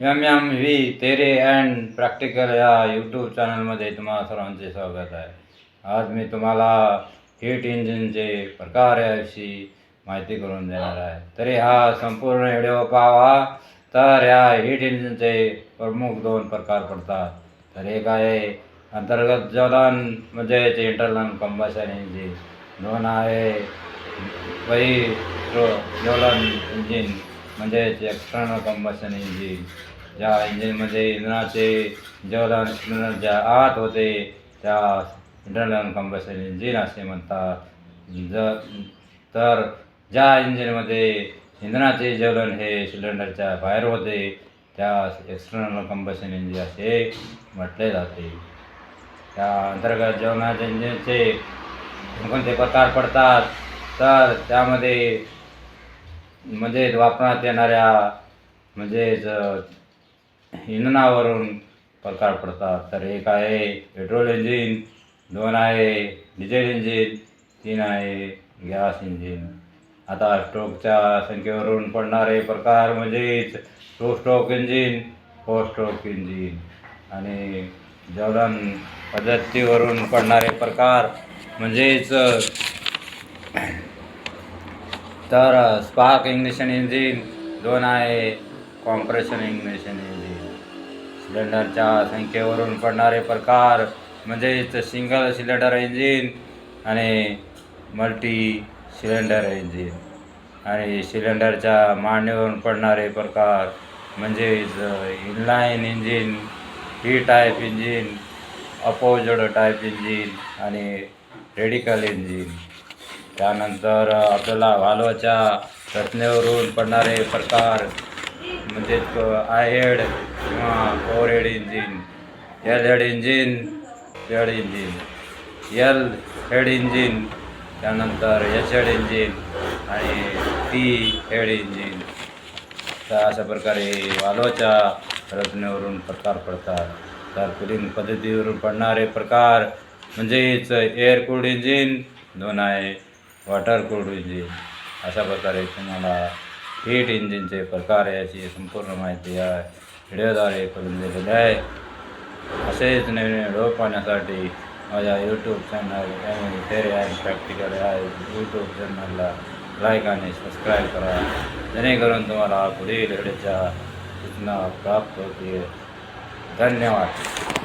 M M V theory and practical या YouTube चॅनलमध्ये तुम्हाला सर्वांचे स्वागत आहे आज मी तुम्हाला हीट इंजिनचे प्रकार याविषयी माहिती करून देणार आहे। तरी हा संपूर्ण व्हिडिओ पाहावा तर या हीट इंजिनचे प्रमुख दोन प्रकार पडतात। तर एक आहे अंतर्गत ज्वलन म्हणजेच इंटरनल कंबशन इंजिन दोन आहे वही ज्वलन इंजिन म्हणजेच एक्स्टर्नल कंबशन इंजिन ज्या इंजिनमध्ये इंधनाचे ज्वलन सिलेंडरच्या आत होते त्या इंटरनल कंबशन इंजिन असे म्हणतात. जर तर ज्या इंजिनमध्ये इंधनाचे ज्वलन हे सिलेंडरच्या बाहेर होते त्या एक्स्टर्नल कंबशन इंजिन असे म्हटले जाते. त्या अंतर्गत जेवणाच्या इंजिनचे कोणते प्रकार पडतात तर त्यामध्ये म्हणजे वापरण्यात येणाऱ्या म्हणजेच इंधनावरून प्रकार पडतात. तर एक आहे पेट्रोल इंजिन दोन आहे डिझेल इंजिन तीन आहे गॅस इंजिन. आता स्ट्रोकच्या संख्येवरून पडणारे प्रकार म्हणजेच two stroke engine four stroke engine. आणि ज्वलन पद्धतीवरून पडणारे प्रकार म्हणजेच तर स्पार्क इंग्लिशन इंजिन दोन आहे. कॉम्प्रेशन इंग्लिशन इंजिन सिलेंडरच्या संख्येवरून पडणारे प्रकार म्हणजेच सिंगल सिलेंडर इंजिन आणि मल्टी सिलेंडर इंजिन आणि सिलेंडरच्या मांडीवरून पडणारे प्रकार म्हणजेच इनलाईन इंजिन ही type engine opposed type engine आणि रेडिकल इंजिन त्यानंतर आपल्याला वालवाच्या रचनेवरून पडणारे प्रकार म्हणजे आय हेड किंवा F head engine L head engine head engine L head engine त्यानंतर एच हेड इंजिन आणि टी हेड इंजिन तर अशा प्रकारे वालवाच्या रचनेवरून प्रकार पडतात. तर कुलिंग पद्धतीवरून पडणारे प्रकार म्हणजेच एअर कूल्ड इंजिन दोन आहे. वॉटर कोल्ड इंजिन अशा प्रकारे तुम्हाला हीट इंजिनचे प्रकार याची संपूर्ण माहिती या व्हिडिओद्वारे करून दिलेली आहे. असेच नवीन व्हिडिओ पाहण्यासाठी माझ्या YouTube channel theory and practical या यूट्यूब चॅनलला लाईक आणि सबस्क्राईब करा. जेणेकरून तुम्हाला पुढील वेळेच्या सूचना प्राप्त होतील. धन्यवाद.